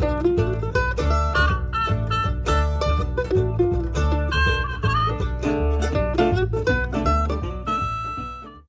Thank you.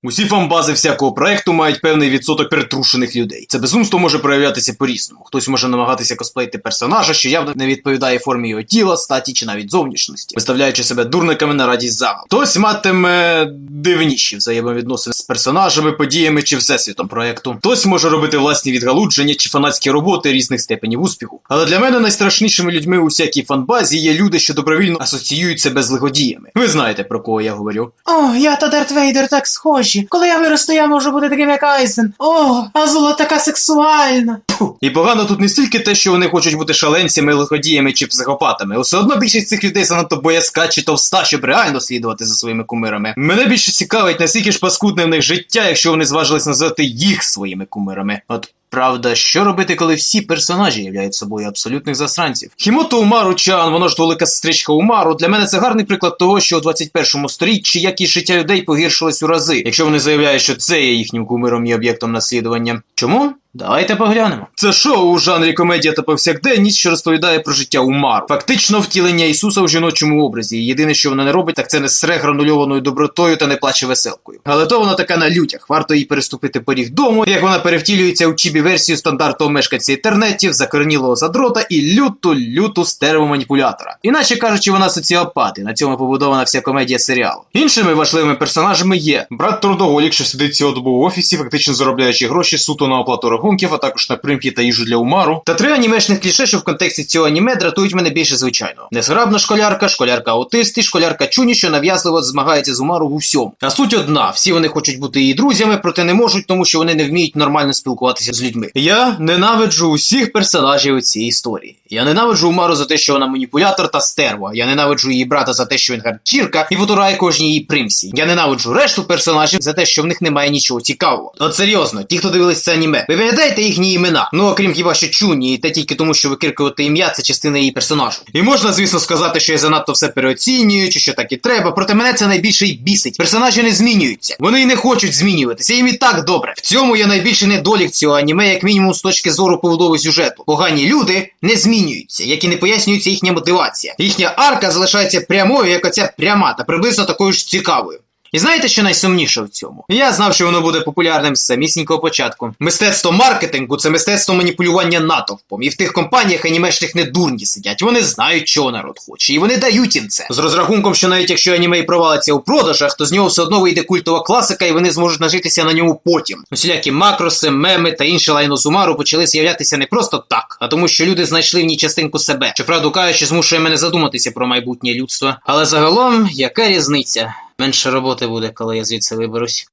Усі фанбази всякого проекту мають певний відсоток перетрушених людей. Це безумство може проявлятися по-різному. Хтось може намагатися косплеїти персонажа, що явно не відповідає формі його тіла, статі чи навіть зовнішності, виставляючи себе дурниками на радість загал. Хтось матиме дивніші взаємовідносини з персонажами, подіями чи всесвітом проекту. Хтось може робити власні відгалудження чи фанатські роботи різних степенів успіху. Але для мене найстрашнішими людьми у всякій фанбазі є люди, що добровільно асоціюють себе з лиходіями. Ви знаєте про кого я говорю. О, я та Дарт Вейдер так схожі. Коли я виросту, я можу бути таким, як Айзен. О, Азула така сексуальна. І погано тут не стільки те, що вони хочуть бути шаленцями, лиходіями чи психопатами. Усе одно більшість цих людей занадто боязка чи товста, щоб реально слідувати за своїми кумирами. Мене більше цікавить, наскільки ж паскудне в них життя, якщо вони зважились назвати їх своїми кумирами. От Правда, що робити, коли всі персонажі являють собою абсолютних засранців? Хімото Умару Чан, воно ж велика сестричка Умару. Для мене це гарний приклад того, що у 21 сторіччі якість життя людей погіршилась у рази, якщо вони заявляють, що це є їхнім кумиром і об'єктом наслідування. Чому? Давайте поглянемо. Це шоу у жанрі комедія та повсякденність, що розповідає про життя Умару. Фактично втілення Ісуса в жіночому образі. І єдине, що вона не робить, так це не сре гранульованою добротою та не плаче веселкою. Але то вона така на лютях. Варто їй переступити поріг дому, як вона перевтілюється у чібі версію стандартного мешканця інтернетів, закоренілого задрота і люту люту стереоманіпулятора. Іначе кажучи, вона соціопат, і на цьому побудована вся комедія серіалу. Іншими важливими персонажами є брат трудоголік, що сидить цілодобово в офісі, фактично заробляючи гроші суто на оплату рахунків, а також на примки та їжу для умару. Та три анімешних кліше, що в контексті цього аніме дратують мене більше звичайного. Незграбна школярка, школярка аутист і школярка Чуні, що нав'язливо змагається з умару у всьому. А суть одна: всі вони хочуть бути її друзями, проте не можуть, тому що вони не вміють нормально спілкуватися з людьми. Я ненавиджу усіх персонажів у цій історії. Я ненавиджу Умару за те, що вона маніпулятор та стерва. Я ненавиджу її брата за те, що він гарчірка і потурає кожній її примсі. Я ненавиджу решту персонажів за те, що в них немає нічого цікавого. От серйозно, ті, хто дивились це аніме, ви пам'ятаєте їхні імена? Ну окрім хіба що чуні, і те тільки тому, що викрикувати ім'я це частина її персонажу. І можна, звісно, сказати, що я занадто все переоцінюю, чи що так і треба, проте мене це найбільше й бісить. Персонажі не змінюються. Вони й не хочуть змінюватися. Їм і так добре. В цьому є найбільший недолік цього аніме, як мінімум з точки зору побудови сюжету. Погані люди не змінюються, як і не пояснюється їхня мотивація. Їхня арка залишається прямою, як оця пряма, та приблизно такою ж цікавою. І знаєте, що найсумніше в цьому? Я знав, що воно буде популярним з самісінького початку. Мистецтво маркетингу це мистецтво маніпулювання натовпом. І в тих компаніях анімешних не дурні сидять. Вони знають, чого народ хоче, і вони дають їм це. З розрахунком, що навіть якщо аніме і провалиться у продажах, то з нього все одно вийде культова класика, і вони зможуть нажитися на ньому потім. Усілякі макроси, меми та інше лайно сумару почали з'являтися не просто так, а тому, що люди знайшли в ній частинку себе. Що правду кажучи, змушує мене задуматися про майбутнє людство. Але загалом, яка різниця? Менше роботи буде, коли я звідси виберусь.